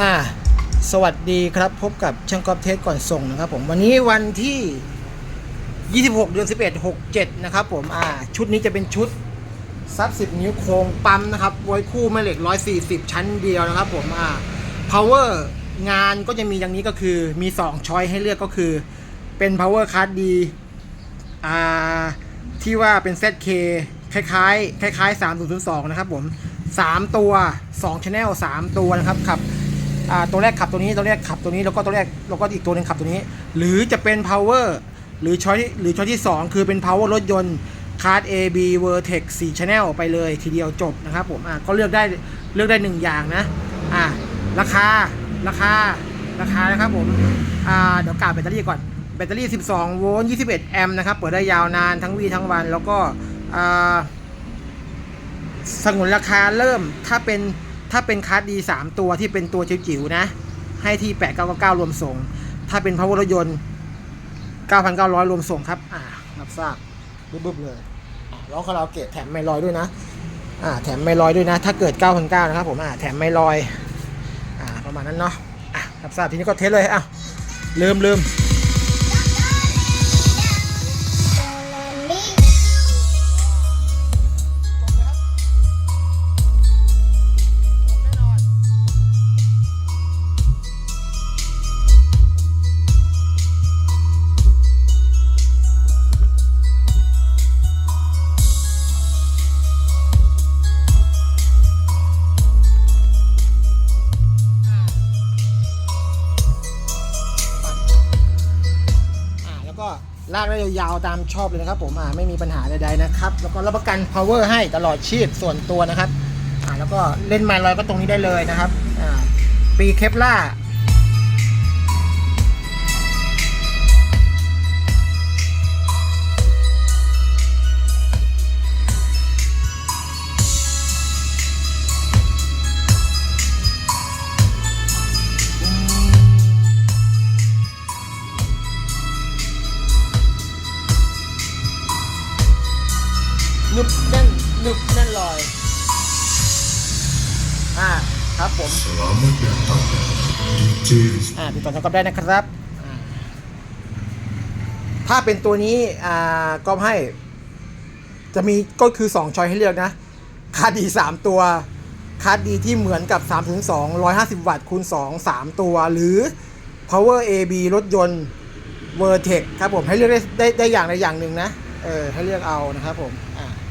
อ่าสวัสดีครับ พบกับช่างกอล์ฟเทสก่อนส่งนะครับผมวันนี้วันที่ 26 เดือน 11 67 นะครับผมอ่าชุดนี้จะเป็นชุดซับ 10 นิ้วโครงปั๊มนะครับไว้คู่แม่เหล็ก 140 ชั้นเดียวนะครับผมอ่า power งานก็จะมีอย่างนี้ก็คือมี 2 ช้อยให้เลือกก็คือ เป็น power card D อ่าที่ว่าเป็น ZK คล้ายๆ คล้ายๆ 3002 นะครับผม 3 ตัว 2 channel 3 ตัวนะครับขับ ตัวแรกขับตัวนี้ตัวแรกขับตัวนี้แล้วก็ตัวแรกแล้วก็อีกตัวหนึ่งขับตัวนี้ หรือจะเป็น power หรือช้อยหรือช้อยที่ 2 คือเป็น power รถยนต์ card AB Vertex 4 channel ไปเลยทีเดียวจบนะครับผมอ่าก็เลือกได้เลือกได้ 1 อย่างนะอ่าราคาราคาราคานะครับผมอ่าเดี๋ยวกล่าวแบตเตอรี่ก่อนแบตเตอรี่ 12 โวลต์ 21 แอมป์นะครับ เปิดได้ยาวนานทั้งวีทั้งวัน แล้วก็สงวนราคาเริ่มถ้าเป็น ถ้าเป็นคัสดีสามตัวที่เป็นตัวจิ๋วๆนะ ให้ที่8999รวมส่ง ถ้าเป็นพาวเวอร์รถยนต์9,900รวมส่งครับ อ่ารับทราบบึ้บๆเลยอ่าร้องคาราโอเกะแถมไม่ลอยด้วยนะ อ่า แถมไม่ลอยด้วยนะ ถ้าเกิด9,900นะครับผมอ่าแถมไม่ลอย อ่า ประมาณนั้นเนาะ อะรับทราบทีนี้ก็เทสเลยอะลืมลืม ลากได้ยาวๆตามชอบเลยนะครับ ผมอ่าไม่มีปัญหาใดๆนะครับ แล้วก็รับประกัน power ให้ตลอดชีพส่วนตัวนะครับอ่าแล้วก็เล่นไมล์ลอยก็ตรงนี้ได้เลยนะครับอ่าปีเคปล่า นึบแน่นหนึบแน่นลอย อ่าครับผม Selamat datang di Jazz อ่าติดต่อทางกอล์ฟได้นะครับอ่าถ้าเป็นตัวนี้ อ่าก็ให้ จะมีก็คือ 2ชอยให้เลือกนะ คาร์ดดี 3 ตัว คาร์ดดีที่เหมือนกับ3ถึง2 150 วัตต์คูณ 2 3 ตัว หรือ power AB รถยนต์ Vertex ครับผม ให้เลือกได้ได้ได้อย่างใดอย่างหนึ่งนะ เออ ให้เลือกเอานะครับผม